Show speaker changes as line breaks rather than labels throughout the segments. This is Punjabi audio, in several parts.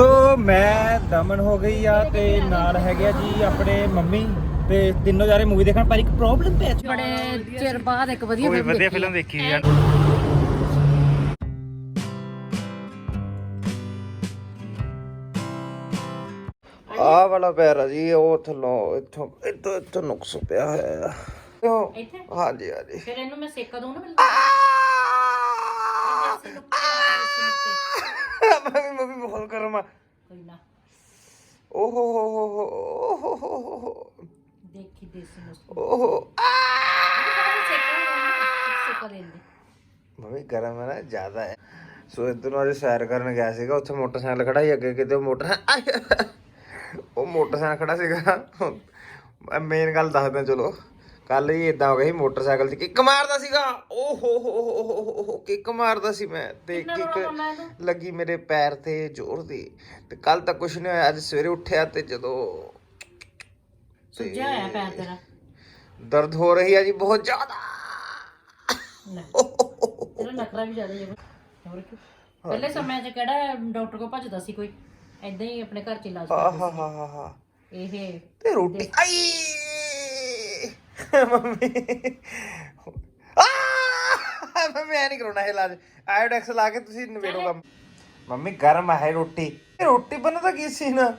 ਸੋ ਮੈਂ ਦਮਨ ਹੋ ਗਈ ਆ ਤੇ ਨਾਲ ਹੈਗੇ ਆ ਜੀ ਆਪਣੇ ਮੰਮੀ ਤੇ ਤਿੰਨੋਂ ਜਾਰੇ ਮੂਵੀ ਦੇਖਣ। ਪਰ ਇੱਕ ਪ੍ਰੋਬਲਮ ਪੈ ਚੁੱਕੀ
ਬੜੇ ਚਿਰ ਬਾਅਦ ਇੱਕ ਵਧੀਆ
ਕੋਈ
ਫਿਲਮ
ਵਧੀਆ
ਦੇਖੀ
ਫਿਲਮ ਦੇਖੀ ਯਾਰ ਆ। ਵਾਲਾ ਪੈਰ ਆ ਜੀ ਉਹ ਥੱਲੋਂ ਇੱਥੋਂ ਇੱਥੋਂ ਇੱਥੋਂ ਨੁਕਸ ਪਿਆ ਹੋਇਆ ਆ। ਕਿਉਂ
ਇੱਥੇ?
ਹਾਂਜੀ ਹਾਂਜੀ।
ਫਿਰ ਇਹਨੂੰ ਮੈਂ ਸੇਕਾ ਦਊਂ ਨਾ
ਮੰਮੀ ਮੰਮੀ ਬਹੁਤ ਗਰਮ ਆ
ਕੋਈ ਨਾ
ਓਹੋ ਹੋ ਹੋ ਹੋ ਓਹੋ ਹੋ ਹੋ ਹੋ
ਦੇਖੀ ਦੇਸੀ ਨੁਸਖਾ
ਓਹੋ
ਸੇਕਾ ਦੇ ਦੇ
ਮੰਮੀ ਗਰਮ ਹੈ ਨਾ ਜ਼ਿਆਦਾ ਹੈ ਸੋ ਇਧਰ ਨੂੰ ਅੱਜ ਸੈਰ ਕਰਨ ਗਿਆ ਸੀਗਾ ਉੱਥੇ ਮੋਟਰਸਾਈਕਲ ਖੜਾ ਹੀ ਅੱਗੇ ਕਿਤੇ ਉਹ ਮੋਟਰ ਉਹ ਮੋਟਰਸਾਈਕਲ ਖੜਾ ਸੀਗਾ ਮੇਨ ਗੱਲ ਦੱਸਦਾ ਚਲੋ ਕੱਲ ਹੀ ਇਦਾਂ ਹੋ ਗਿਆ ਸੀ ਮੋਟਰਸਾਈਕਲ ਤੇ ਕਿੱਕ ਮਾਰਦਾ ਸੀਗਾ। ਓ ਹੋ ਹੋ ਹੋ ਹੋ ਹੋ ਹੋ ਕਿੱਕ ਮਾਰਦਾ ਸੀ ਮੈਂ। ਤੇ ਕਿੱਕ ਲੱਗੀ ਮੇਰੇ ਪੈਰ ਤੇ ਜ਼ੋਰ ਦੀ। ਤੇ ਕੱਲ ਤਾਂ ਕੁਝ ਨਹੀਂ ਹੋਇਆ ਅੱਜ ਸਵੇਰੇ ਉੱਠਿਆ ਤੇ ਜਦੋਂ
ਸੁੱਜਿਆ ਹੋਇਆ ਪੈਰ ਤੇਰਾ?
ਦਰਦ ਹੋ ਰਹੀ ਹੈ ਜੀ ਬਹੁਤ ਜ਼ਿਆਦਾ।
ਤੇਰਾ ਨਖਰਾ ਵੀ ਜ਼ਿਆਦਾ ਹੀ ਹੋਰ ਕੀ? ਪਹਿਲੇ ਸਮੇਂ 'ਚ ਕਿਹੜਾ ਡਾਕਟਰ ਕੋਲ ਭੱਜਦਾ ਸੀ ਕੋਈ? ਐਦਾਂ ਹੀ ਆਪਣੇ ਘਰ 'ਚ ਇਲਾਜ
ਆਹ
ਕਰਦਾ
ਹਾ ਹਾ ਹਾ
ਸੀ ਇਹ
ਤੇ ਰੋਟੀ ਆਈ। ਮੰਮੀ। ਆ ਮੰਮੀ ਐ ਨਹੀਂ ਕਰਾਉਣਾ ਇਹ ਇਲਾਜ। ਆਇਓਡੈਕਸ ਲਾ ਕੇ ਤੁਸੀਂ ਨਵੇੜੋ ਕੰਮ। ਮੰਮੀ ਗਰਮ ਹੈ ਰੋਟੀ। ਇਹ ਰੋਟੀ ਬਣਦਾ ਕੀ ਸੀ ਨਾ?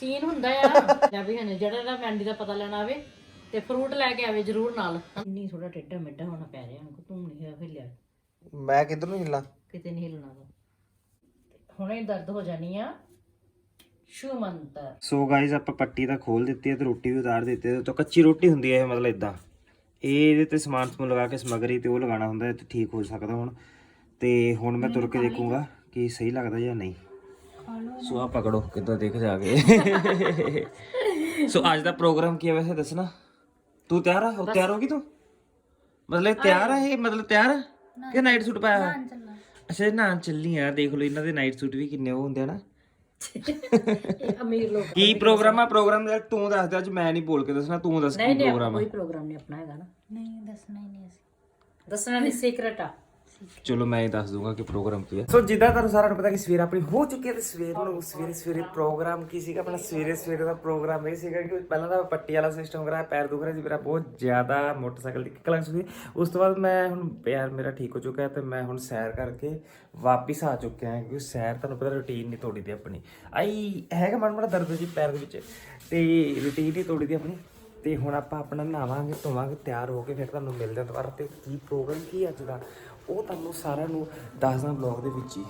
ਸੀਨ ਹੁੰਦਾ ਆ। ਜਾਂ ਵੀ ਹਨੇ ਜਿਹੜਾ ਦਾ ਮੈਂਡੀ ਦਾ ਪਤਾ ਲੈਣਾ ਆਵੇ ਤੇ ਫਰੂਟ ਲੈ ਕੇ ਆਵੇ ਜ਼ਰੂਰ ਨਾਲ। ਇੰਨੀ ਥੋੜਾ ਟੇਢਾ ਮਿੱਢਾ ਹੋਣਾ ਪੈ ਰਿਹਾ ਹੁਣ ਤੂੰ ਨਹੀਂ ਹੋਇਆ ਹਿੱਲਿਆ।
ਮੈਂ ਕਿੱਧਰ ਨੂੰ ਹਿੱਲਾਂ?
ਕਿਤੇ ਨਹੀਂ ਹਿੱਲਣਾ ਤੂੰ ਹੁਣੇ ਦਰਦ ਹੋ ਜਾਣੀ ਆ। ਸ਼ੂਮੰਤਰ।
ਸੋ ਗਾਇਜ਼ ਆਪਾਂ ਪੱਟੀ ਤਾਂ ਖੋਲ ਦਿੱਤੀ ਹੈ ਤੇ ਰੋਟੀ ਵੀ ਉਤਾਰ ਦਿੱਤੀ ਹੈ। ਤਾਂ ਕੱਚੀ ਰੋਟੀ ਹੁੰਦੀ ਹੈ ਇਹ ਮਤਲਬ ਇਦਾਂ ਇਹ ਇਹਦੇ ਤੇ ਸਮਾਨ ਸਮੂਨ ਲਗਾ ਕੇ ਸਮਗਰੀ ਤੇ ਉਹ ਲਗਾਉਣਾ ਹੁੰਦਾ ਹੈ ਤੇ ਠੀਕ ਹੋ ਸਕਦਾ ਹੁਣ। ਤੇ ਹੁਣ ਮੈਂ ਤੁਰ ਕੇ ਦੇਖੂੰਗਾ ਕਿ ਸਹੀ ਲੱਗਦਾ ਜਾਂ ਨਹੀਂ। ਸੋ ਆ ਪਕੜੋ ਕਿੱਦਾਂ ਦੇਖ ਜਾ ਕੇ। ਸੋ ਅੱਜ ਦਾ ਪ੍ਰੋਗਰਾਮ ਕੀ ਹੈ ਵੈਸੇ ਦੱਸਣਾ? ਤੂੰ ਤਿਆਰ ਆ? ਤਿਆਰ ਹੋ ਗਈ ਤੂੰ? ਮਤਲਬ ਤਿਆਰ ਆ ਇਹ? ਮਤਲਬ ਤਿਆਰ ਆ? ਕਿ ਨਾਈਟ ਸੂਟ ਪਾਇਆ? ਅੱਛਾ ਨਾਂ ਚੱਲੀ ਆ। ਦੇਖ ਲਓ ਇਹਨਾਂ ਦੇ ਨਾਈਟ ਸੂਟ ਵੀ ਕਿੰਨੇ ਉਹ ਹੁੰਦੇ ਆ ਨਾ।
ਅਮੀਰ ਲੋਕ
ਕੀ ਪ੍ਰੋਗਰਾਮ ਆ? ਪ੍ਰੋਗਰਾਮ ਦਾ ਤੂੰ ਦੱਸ ਦੇ ਅੱਜ ਮੈਂ ਨਹੀਂ ਬੋਲ ਕੇ ਦੱਸਣਾ ਤੂੰ ਦੱਸ ਕੀ
ਨਹੀਂ ਨਹੀਂ
ਪ੍ਰੋਗਰਾਮ ਆ?
ਕੋਈ ਪ੍ਰੋਗਰਾਮ ਨਹੀਂ ਆਪਣਾ ਹੈਗਾ ਨਾ। ਨਹੀਂ ਦੱਸਣਾ ਹੀ ਨਹੀਂ ਅਸੀਂ। ਦੱਸਣਾ ਨਹੀਂ ਸੀਕ੍ਰੇਟ ਆ।
ਚਲੋ ਮੈਂ ਇਹ ਦੱਸ ਦੂੰਗਾ ਕਿ ਪ੍ਰੋਗਰਾਮ ਕੀ ਹੈ। ਸੋ ਜਿੱਦਾਂ ਤੁਹਾਨੂੰ ਸਾਰਿਆਂ ਨੂੰ ਪਤਾ ਕਿ ਸਵੇਰ ਆਪਣੀ ਹੋ ਚੁੱਕੀ ਹੈ ਤੇ ਸਵੇਰ ਨੂੰ ਸਵੇਰੇ ਸਵੇਰੇ ਪ੍ਰੋਗਰਾਮ ਕੀ ਸੀਗਾ? ਆਪਣਾ ਸਵੇਰੇ ਸਵੇਰੇ ਦਾ ਪ੍ਰੋਗਰਾਮ ਇਹ ਸੀਗਾ ਕਿ ਪਹਿਲਾਂ ਤਾਂ ਪੱਟੀ ਵਾਲਾ ਸਿਸਟਮ ਕਰਾਇਆ, ਪੈਰ ਦੁਖ ਰਿਹਾ ਸੀ, ਮੇਰਾ ਬਹੁਤ ਜ਼ਿਆਦਾ ਮੋਟਰਸਾਈਕਲ ਦੀ ਕਿਕਲਾਂ ਸੀ। ਉਸ ਤੋਂ ਬਾਅਦ ਮੈਂ ਹੁਣ ਪੈਰ ਮੇਰਾ ਠੀਕ ਹੋ ਚੁੱਕਾ ਹੈ ਤੇ ਮੈਂ ਹੁਣ ਸੈਰ ਕਰਕੇ ਵਾਪਿਸ ਆ ਚੁੱਕਿਆ ਹਾਂ ਕਿਉਂਕਿ ਸੈਰ ਤੁਹਾਨੂੰ ਪਤਾ ਰੁਟੀਨ ਨਹੀਂ ਤੋੜੀ ਦੀ ਆਪਣੀ। ਆਈ ਹੈਗਾ ਮਨ ਮੜਾ ਦਰਦ ਜੀ ਪੈਰ ਦੇ ਵਿੱਚ ਤੇ ਰੁਟੀਨ ਹੀ ਤੋੜੀ ਦੀ ਆਪਣੀ। ਤੇ ਹੁਣ ਆਪਾਂ ਆਪਣਾ ਨਹਾਵਾਂਗੇ, ਧੋਵਾਂਗੇ, ਤਿਆਰ ਹੋ ਕੇ ਫਿਰ ਤੁਹਾਨੂੰ ਮਿਲਦੇ ਹਾਂ ਦੁਬਾਰਾ। ਤੇ ਕੀ ਪ੍ਰੋਗਰਾਮ ਕੀ ਅੱਜ ਦਾ? ਉਹ ਤੁਹਾਨੂੰ ਸਾਰਿਆਂ ਨੂੰ ਦੱਸਦਾ ਬਲੌਗ ਦੇ ਵਿੱਚ ਹੀ।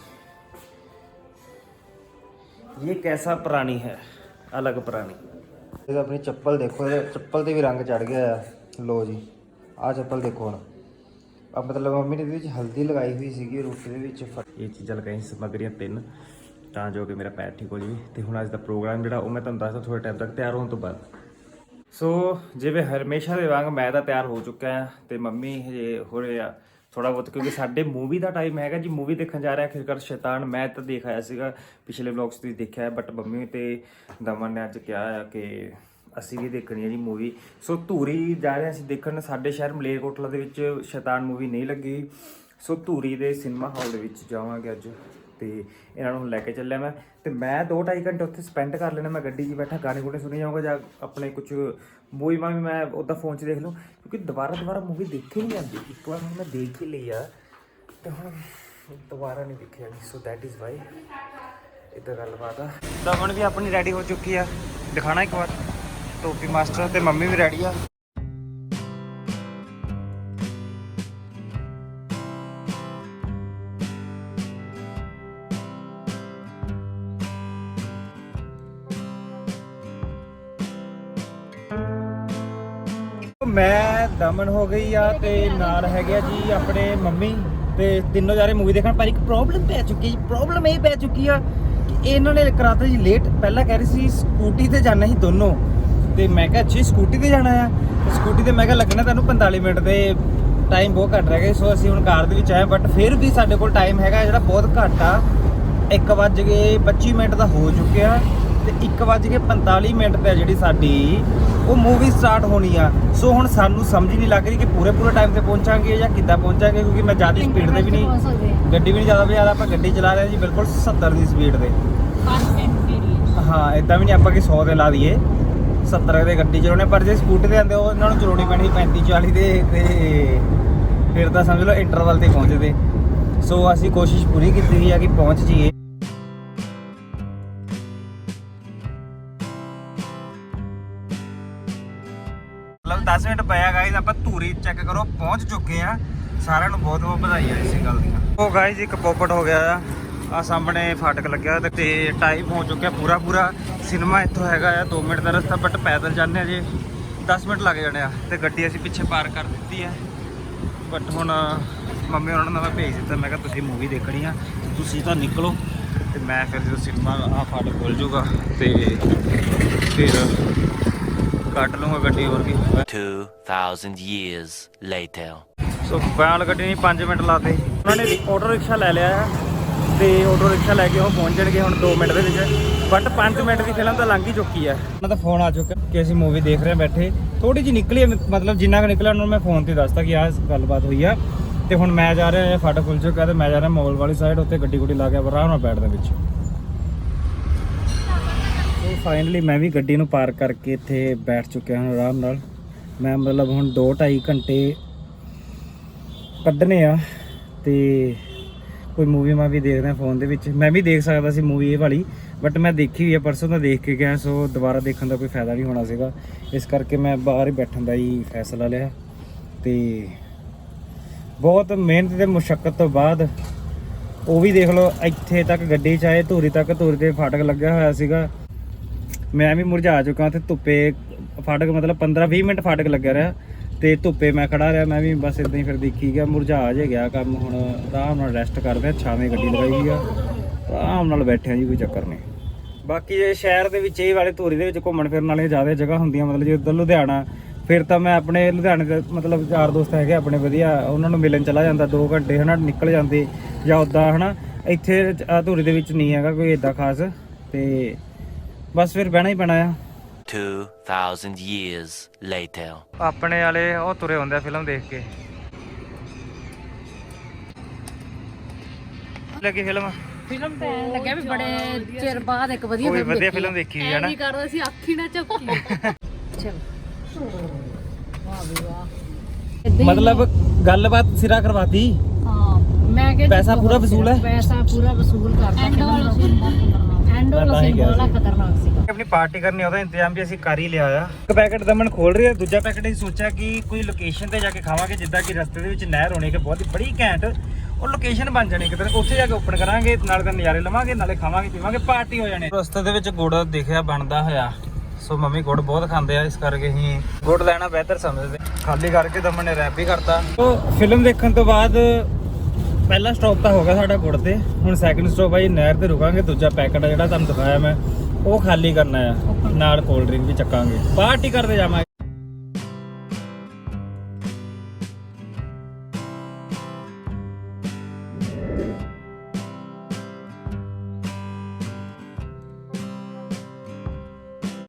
ਇਹ ਕੈਸਾ ਪ੍ਰਾਣੀ ਹੈ? ਅਲੱਗ ਪ੍ਰਾਣੀ। ਇਹ ਆਪਣੀ ਚੱਪਲ ਦੇਖੋ ਇਹ ਚੱਪਲ ਤੇ ਵੀ ਰੰਗ ਚੜ ਗਿਆ ਆ। ਲੋ ਜੀ ਆਹ ਚੱਪਲ ਦੇਖੋ ਹੁਣ। ਆ ਮਤਲਬ ਮੰਮੀ ਨੇ ਇਹਦੇ ਵਿੱਚ ਹਲਦੀ ਲਗਾਈ ਹੋਈ ਸੀਗੀ ਰੋਟੀ ਦੇ ਵਿੱਚ ਇਹ ਚੀਜ਼ਾਂ ਲਗਾਈਆਂ ਸਮੱਗਰੀਆਂ ਤਿੰਨ ਤਾਂ ਜੋ ਕਿ ਮੇਰਾ ਪੈਰ ਠੀਕ ਹੋ ਜਾਵੇ। ਤੇ ਹੁਣ ਅੱਜ ਦਾ ਪ੍ਰੋਗਰਾਮ ਜਿਹੜਾ ਉਹ ਮੈਂ ਤੁਹਾਨੂੰ ਦੱਸਦਾ ਥੋੜੇ ਟਾਈਮ ਤੱਕ ਤਿਆਰ ਹੋਣ ਤੋਂ ਬਾਅਦ। ਸੋ ਜਿਵੇਂ ਹਮੇਸ਼ਾ ਦੇ ਵਾਂਗ ਮੈਂ ਤਾਂ ਤਿਆਰ ਹੋ ਚੁੱਕਾ ਹਾਂ ਤੇ ਮੰਮੀ ਹਜੇ ਹੋ ਰਹੇ ਆ ਥੋੜਾ ਬਹੁਤ, ਕਿਉਂਕਿ ਸਾਡੇ ਮੂਵੀ ਦਾ ਟਾਈਮ ਹੈਗਾ ਜੀ ਮੂਵੀ ਦੇਖਣ ਜਾ ਰਿਹਾ ਖਿਰਕਰ ਸ਼ੈਤਾਨ, ਮੈਂ ਤਾਂ ਦੇਖ ਆਇਆ ਸੀਗਾ, ਪਿਛਲੇ ਵਲੌਗਸ ਤੁਸੀਂ ਦੇਖਿਆ ਬਟ ਮੰਮੀ ਤੇ ਦਮਨ ਨੇ ਅੱਜ ਕਿਹਾ ਆ ਕਿ ਅਸੀਂ ਵੀ ਦੇਖਣੀ ਹੈ ਜੀ ਮੂਵੀ ਸੋ ਧੂਰੀ ਜਾ ਰਹੇ ਹਾਂ ਅਸੀਂ ਦੇਖਣ, ਸਾਡੇ ਸ਼ਹਿਰ ਮਲੇਰਕੋਟਲਾ ਦੇ ਵਿੱਚ ਸ਼ੈਤਾਨ ਮੂਵੀ ਨਹੀਂ ਲੱਗੀ। ਸੋ ਧੂਰੀ ਦੇ ਸਿਨੇਮਾ ਹਾਲ ਦੇ ਵਿੱਚ ਜਾਵਾਂਗੇ ਅੱਜ। ਤੇ ਇਹਨਾਂ ਨੂੰ ਹੁਣ ਲੈ ਕੇ ਚੱਲਿਆ ਮੈਂ। ਤੇ ਮੈਂ 2.5 ਘੰਟੇ ਉੱਥੇ ਸਪੈਂਡ ਕਰ ਲੈਣਾ ਮੈਂ ਗੱਡੀ 'ਚ ਬੈਠਾ, ਗਾਣੇ ਗੁਣੇ ਸੁਣੀ ਜਾਊਂਗਾ ਜਾਂ ਆਪਣੇ ਕੁਝ ਮੂਵੀ ਮਾ ਵੀ ਮੈਂ ਉਹਦਾ ਫੋਨ 'ਚ ਦੇਖ ਲੂੰ ਕਿਉਂਕਿ ਦੁਬਾਰਾ ਦੁਬਾਰਾ ਮੂਵੀ ਦੇਖੀ ਨਹੀਂ ਜਾਂਦੀ। ਇੱਕ ਵਾਰ ਹੁਣ ਮੈਂ ਦੇਖ ਹੀ ਲਈ ਆ, ਤੇ ਹੁਣ ਦੁਬਾਰਾ ਨਹੀਂ ਦੇਖੀ ਜਾਂਦੀ ਸੋ ਦੈਟ ਇਜ਼ ਵਾਈ ਇਦਾਂ ਗੱਲਬਾਤ ਆ। ਤਾਂ ਹੁਣ ਵੀ ਆਪਣੀ ਰੈਡੀ ਹੋ ਚੁੱਕੀ ਆ। ਦਿਖਾਣਾ ਇੱਕ ਵਾਰ। ਟੋਪੀ ਮਾਸਟਰ ਤੇ ਮੰਮੀ ਵੀ ਰੈਡੀ ਆ। ਮੈਂ ਦਮਨ ਹੋ ਗਈ ਆ ਤੇ ਨਾਲ ਹੈਗੇ ਆ ਜੀ ਆਪਣੇ ਮੰਮੀ ਤੇ ਤਿੰਨੋਂ ਜਾਰੇ ਮੂਵੀ ਦੇਖਣ। ਪਰ ਇੱਕ ਪ੍ਰੋਬਲਮ ਪੈ ਚੁੱਕੀ ਜੀ ਪ੍ਰੋਬਲਮ ਇਹ ਪੈ ਚੁੱਕੀ ਆ ਕਿ ਇਹਨਾਂ ਨੇ ਕਰਾਤਾ ਜੀ ਲੇਟ ਪਹਿਲਾਂ ਕਹਿ ਰਹੀ ਸੀ ਸਕੂਟੀ ਤੇ ਜਾਣਾ ਸੀ ਦੋਨੋਂ। ਤੇ ਮੈਂ ਕਿਹਾ, ਅੱਛੀ ਸਕੂਟੀ ਤੇ ਜਾਣਾ ਆ? ਸਕੂਟੀ ਤੇ ਮੈਂ ਕਿਹਾ, ਲੱਗਣਾ ਤੁਹਾਨੂੰ 45 ਮਿੰਟ ਦੇ ਟਾਈਮ ਬਹੁਤ ਘੱਟ ਰਹਿ ਗਿਆ ਸੋ ਅਸੀਂ ਹੁਣ ਕਾਰ ਦੇ ਵਿੱਚ ਆਏ ਬਟ ਫਿਰ ਵੀ ਸਾਡੇ ਕੋਲ ਟਾਈਮ ਹੈਗਾ ਜਿਹੜਾ ਬਹੁਤ ਘੱਟ ਆ। 1 ਵੱਜ ਕੇ 25 ਮਿੰਟ ਦਾ ਹੋ ਚੁੱਕਿਆ ਤੇ 1 ਵੱਜ ਕੇ 45 ਮਿੰਟ ਤੇ ਜਿਹੜੀ ਸਾਡੀ ਉਹ ਮੂਵੀ ਸਟਾਰਟ ਹੋਣੀ ਆ। ਸੋ ਹੁਣ ਸਾਨੂੰ ਸਮਝ ਹੀ ਨਹੀਂ ਲੱਗ ਰਹੀ ਕਿ ਪੂਰੇ ਪੂਰੇ ਟਾਈਮ ਤੇ ਪਹੁੰਚਾਂਗੇ ਜਾਂ ਕਿੱਦਾਂ ਪਹੁੰਚਾਂਗੇ ਕਿਉਂਕਿ ਮੈਂ ਜ਼ਿਆਦਾ ਸਪੀਡ ਤੇ ਵੀ ਨਹੀਂ ਗੱਡੀ ਵੀ ਨਹੀਂ ਜ਼ਿਆਦਾ ਜ਼ਿਆਦਾ ਆਪਾਂ ਗੱਡੀ ਚਲਾ ਰਹੇ ਹਾਂ ਜੀ ਬਿਲਕੁਲ 70 ਦੀ ਸਪੀਡ ਤੇ। ਹਾਂ ਇਦਾਂ ਵੀ ਨਹੀਂ ਆਪਾਂ ਕਿ 100 ਦੇ ਲਾ ਦਈਏ। 70 ਦੇ ਗੱਡੀ ਚਲਾਉਣੇ ਪਰ ਜੇ ਸਕੂਟੀ ਤੇ ਆਂਦੇ ਉਹ ਇਹਨਾਂ ਨੂੰ ਚਲਾਉਣੀ ਪੈਣੀ 35 40 ਦੇ ਤੇ ਫਿਰ ਤਾਂ ਸਮਝ ਲਓ ਇੰਟਰਵਲ ਤੇ ਪਹੁੰਚਦੇ। ਸੋ ਅਸੀਂ ਕੋਸ਼ਿਸ਼ ਪੂਰੀ ਕੀਤੀ ਆ ਕਿ ਪਹੁੰਚ ਜਾਈਏ। ਮਤਲਬ 10 ਮਿੰਟ ਪਿਆ ਗਾਇਜ਼ ਆਪਾਂ ਧੂਰੀ ਚੈੱਕ ਕਰੋ, ਪਹੁੰਚ ਚੁੱਕੇ ਆ। ਸਾਰਿਆਂ ਨੂੰ ਬਹੁਤ ਬਹੁਤ ਵਧਾਈਆਂ ਇਸ ਗੱਲ ਦੀਆਂ। ਉਹ ਗਾਇਜ਼ ਇੱਕ ਪੋਪਟ ਹੋ ਗਿਆ ਆ। ਆ ਸਾਹਮਣੇ ਫਾਟਕ ਲੱਗਿਆ ਤੇ- ਟਾਈਮ ਹੋ ਚੁੱਕਿਆ ਪੂਰਾ ਪੂਰਾ। ਸਿਨੇਮਾ ਇੱਥੋਂ ਹੈਗਾ ਆ 2 ਮਿੰਟ ਦਾ ਰਸਤਾ ਬਟ ਪੈਦਲ ਜਾਂਦੇ ਆ ਜੇ। 10 ਮਿੰਟ ਲੱਗ ਜਾਣੇ ਆ ਤੇ ਗੱਡੀ ਅਸੀਂ ਪਿੱਛੇ ਪਾਰਕ ਕਰ ਦਿੱਤੀ ਹੈ ਬਟ ਹੁਣ, ਮੰਮੀ ਉਹਨਾਂ ਨੂੰ ਮੈਂ ਭੇਜ ਦਿੱਤਾ। ਮੈਂ ਕਿਹਾ, ਤੁਸੀਂ ਮੂਵੀ ਦੇਖਣੀ ਆ ਤੁਸੀਂ ਤਾਂ ਨਿਕਲੋ। ਤੇ ਮੈਂ ਫਿਰ ਜਦੋਂ ਸਿਨੇਮਾ ਆ ਫਾਟਕ ਖੁੱਲ ਜਾਊਗਾ ਤੇ ਫਿਰ ਕੱਢ ਲਵਾਂਗਾ ਗੱਡੀ ਹੋਰ ਕੀ
2,000 years later.
ਸੋ ਬਾਲ ਗੱਡੀ ਨਹੀਂ 5 ਮਿੰਟ ਲਾਤੇ। ਉਹਨਾਂ ਨੇ ਆਟੋ ਰਿਕਸ਼ਾ ਲੈ ਲਿਆ ਆ ਤੇ ਆਟੋ ਰਿਕਸ਼ਾ ਲੈ ਕੇ ਉਹ ਪਹੁੰਚ ਜਾਣਗੇ ਹੁਣ 2 ਮਿੰਟ ਦੇ ਵਿੱਚ। ਬਟ 5 ਮਿੰਟ ਦੀ ਫਿਲਮ ਤਾਂ ਲੰਘ ਹੀ ਚੁੱਕੀ ਆ। ਉਹਨਾਂ ਦਾ ਫੋਨ ਆ ਚੁੱਕਾ ਕਿ ਅਸੀਂ ਮੂਵੀ ਦੇਖ ਰਹੇ ਹਾਂ ਬੈਠੇ। ਥੋੜੀ ਜਿਹੀ ਨਿਕਲੀ ਮਤਲਬ ਜਿੰਨਾ ਕੁ ਨਿਕਲਿਆ ਉਹਨਾਂ ਨੂੰ ਮੈਂ ਫੋਨ ਤੇ ਦੱਸਤਾ ਕਿ ਆਹ ਗੱਲਬਾਤ ਹੋਈ ਆ। ਤੇ ਹੁਣ ਮੈਂ ਜਾ ਰਿਹਾ ਫਾਟਕ ਖੁੱਲ ਚੁੱਕਾ ਤੇ ਮੈਂ ਜਾ ਰਿਹਾ ਮੋਲ ਵਾਲੀ ਸਾਈਡ ਉੱਤੇ ਗੱਡੀ ਗੁੱਡੀ ਲਾ ਕੇ ਆਰਾਮ ਨਾਲ ਬੈਠਦਾ ਵਿੱਚ। ਫਾਈਨਲੀ ਮੈਂ ਵੀ ਗੱਡੀ ਨੂੰ ਪਾਰਕ ਕਰਕੇ ਇੱਥੇ ਬੈਠ ਚੁੱਕਿਆ ਹਾਂ ਆਰਾਮ ਨਾਲ। ਮੈਂ ਮਤਲਬ ਹੁਣ 2.5 ਘੰਟੇ ਕੱਢਨੇ ਆ ਤੇ ਕੋਈ ਮੂਵੀ ਮਾ ਵੀ ਦੇਖਦੇ ਆ ਫੋਨ ਦੇ ਵਿੱਚ। ਮੈਂ ਵੀ ਦੇਖ ਸਕਦਾ ਸੀ ਮੂਵੀ ਇਹ ਵਾਲੀ ਬਟ ਮੈਂ ਦੇਖੀ ਹੋਈ ਆ, ਪਰਸੋਂ ਤਾਂ ਦੇਖ ਕੇ ਗਿਆ, ਸੋ ਦੁਬਾਰਾ ਦੇਖਣ ਦਾ ਕੋਈ ਫਾਇਦਾ ਨਹੀਂ ਹੋਣਾ ਸੀਗਾ। ਇਸ ਕਰਕੇ ਮੈਂ ਬਾਹਰ ਹੀ ਬੈਠਣ ਦਾ ਹੀ ਫੈਸਲਾ ਲਿਆ। ਤੇ ਬਹੁਤ ਮਿਹਨਤ ਤੇ ਮੁਸ਼ਕਲ ਤੋਂ ਬਾਅਦ ਉਹ ਵੀ ਦੇਖ ਲਓ, ਇੱਥੇ ਤੱਕ ਗੱਡੀ ਚ ਆਏ, ਧੂਰੀ ਤੱਕ ਧੂਰੀ ਤੇ ਫਾਟਕ ਲੱਗਿਆ ਹੋਇਆ ਸੀਗਾ। ਮੈਂ ਵੀ ਮੁਰਝਾ ਚੁੱਕਾ ਤੇ ਧੁੱਪੇ ਫਾਟਕ ਮਤਲਬ 15 20 ਮਿੰਟ ਫਾਟਕ ਲੱਗਿਆ ਰਿਹਾ ਤੇ ਧੁੱਪੇ ਮੈਂ ਖੜਾ ਰਿਹਾ, ਮੈਂ ਵੀ ਬਸ ਇਦਾਂ ਹੀ ਫਿਰ ਦੇਖੀ ਗਿਆ, ਮੁਰਝਾ ਜੇ ਗਿਆ ਕੰਮ ਹੁਣ, ਆਰਾਮ ਨਾਲ ਰੈਸਟ ਕਰਦੇ ਆ ਛਾਵੇਂ ਗੱਡੀ ਲਗਾਈ ਆ, ਆਰਾਮ ਨਾਲ ਬੈਠੇ ਆ ਜੀ ਕੋਈ ਚੱਕਰ ਨਹੀਂ। ਬਾਕੀ ਜੇ ਸ਼ਹਿਰ ਦੇ ਵਿੱਚ ਇਹ ਵਾਲੇ ਧੂਰੀ ਦੇ ਵਿੱਚ ਘੁੰਮਣ ਫਿਰਨ ਵਾਲੀਆਂ ਜ਼ਿਆਦਾ ਜਗ੍ਹਾ ਹੁੰਦੀਆਂ, ਮਤਲਬ ਜੇ ਉੱਧਰ ਲੁਧਿਆਣਾ, ਫਿਰ ਤਾਂ ਮੈਂ ਆਪਣੇ ਲੁਧਿਆਣੇ ਦੇ ਮਤਲਬ ਯਾਰ ਦੋਸਤ ਹੈਗੇ ਆਪਣੇ ਵਧੀਆ, ਉਹਨਾਂ ਨੂੰ ਮਿਲਣ ਚਲਾ ਜਾਂਦਾ 2 ਘੰਟੇ, ਹਨਾ, ਨਿਕਲ ਜਾਂਦੇ ਜਾਂ ਉਦਾਂ, ਹਨਾ, ਇੱਥੇ ਧੂਰੀ ਦੇ ਵਿੱਚ ਨਹੀਂ ਹੈਗਾ ਕੋਈ ਏਦਾਂ ਖਾਸ ਤੇ ਬਸ ਫਿਰ ਬਹਿਣਾ ਹੀ ਪੈਣਾ ਆ।
2,000 years later.
ਆਪਣੇ ਵਾਲੇ ਉਹ ਤੁਰੇ ਹੁੰਦੇ ਆ ਫਿਲਮ ਦੇਖ ਕੇ। ਲੱਗੀ ਫਿਲਮ?
ਫਿਲਮ ਤਾਂ ਐਂ ਲੱਗਿਆ ਵੀ ਬੜੇ ਚਿਰ ਬਾਅਦ ਇੱਕ ਵਧੀਆ
ਕੋਈ
ਫਿਲਮ
ਵਧੀਆ ਫਿਲਮ ਦੇਖੀ ਹੋਈ ਹੈ ਨਾ।
ਐਂ ਕਰਦਾ ਸੀ ਅੱਖੀ ਨਾ ਝਪਕੀ। ਚਲ। ਵਾਹ ਵੀ ਵਾਹ ਏਦਾਂ ਹੀ-
ਮਤਲਬ ਗੱਲਬਾਤ ਸਿਰਾ ਕਰਵਾਤੀ?
ਹਾਂ ਮੈਂ ਕਿਹਾ
ਪੈਸਾ ਪੂਰਾ ਵਸੂਲ ਹੈ?
ਪੈਸਾ ਪੂਰਾ ਵਸੂਲ ਕਰਦਾ ਐਂਡ ਵਾਲਾ।
ਮੈਂ ਤਾਂ ਹੀ ਸੀ।
ਖਤਰਨਾਕ
ਆਪਣੀ ਪਾਰਟੀ ਕਰਨੀ ਉਹਦਾ ਇੰਤਜ਼ਾਮ ਵੀ ਅਸੀਂ ਕਰ ਹੀ ਲਿਆ ਆ। ਇੱਕ ਪੈਕੇਟ ਦਮਨ ਖੋਲ ਰਹੀ ਹੈ ਦੂਜਾ ਪੈਕੇਟ ਅਸੀਂ ਸੋਚਿਆ ਕਿ ਕੋਈ ਲੋਕੇਸ਼ਨ ਤੇ ਜਾ ਕੇ ਖਾਵਾਂਗੇ ਜਿੱਦਾਂ ਕਿ ਰਸਤੇ ਦੇ ਵਿੱਚ ਨਹਿਰ ਹੋਣੀ ਕਿ ਬਹੁਤ ਹੀ ਬੜੀ ਘੈਂਟ ਉਹ ਲੋਕੇਸ਼ਨ ਬਣ ਜਾਣੀ ਕਿਤੇ ਉੱਥੇ ਜਾ ਕੇ ਓਪਨ ਕਰਾਂਗੇ ਨਾਲੇ ਤਾਂ ਨਜ਼ਾਰੇ ਲਵਾਂਗੇ ਨਾਲੇ ਖਾਵਾਂਗੇ ਪੀਵਾਂਗੇ ਪਾਰਟੀ ਹੋ ਜਾਣੀ। ਰਸਤੇ ਦੇ ਵਿੱਚ ਗੁੜ ਦੇਖਿਆ ਬਣਦਾ ਹੋਇਆ। ਸੋ ਮੰਮੀ ਗੁੜ ਬਹੁਤ ਖਾਂਦੇ ਆ ਇਸ ਕਰਕੇ ਅਸੀਂ ਗੁੜ ਲੈਣਾ ਬਿਹਤਰ ਸਮਝਦੇ। ਖਾਲੀ ਕਰਕੇ ਦਮਨ ਨੇ ਰੈਪ ਵੀ ਕਰਤਾ। ਉਹ ਫਿਲਮ ਦੇਖਣ ਤੋਂ ਬਾਅਦ ਪਹਿਲਾ ਸਟਾਪ ਤਾਂ ਹੋ ਗਿਆ ਸਾਡਾ ਗੁੜ ਤੇ। ਹੁਣ ਸੈਕੰਡ ਸਟਾਪ ਆਈ ਨਹਿਰ ਤੇ ਰੁਕਾਂਗੇ ਦੂਜਾ ਪੈਕਟ ਜਿਹੜਾ ਤੁਹਾਨੂੰ ਦਿਖਾਇਆ ਮੈਂ। ਉਹ ਖਾਲੀ ਕਰਨਾ ਆ। ਨਾਲ ਕੋਲਡ ਡਰਿੰਕ ਵੀ ਚੱਕਾਂਗੇ। ਪਾਰਟੀ ਕਰਦੇ ਜਾਵਾਂਗੇ।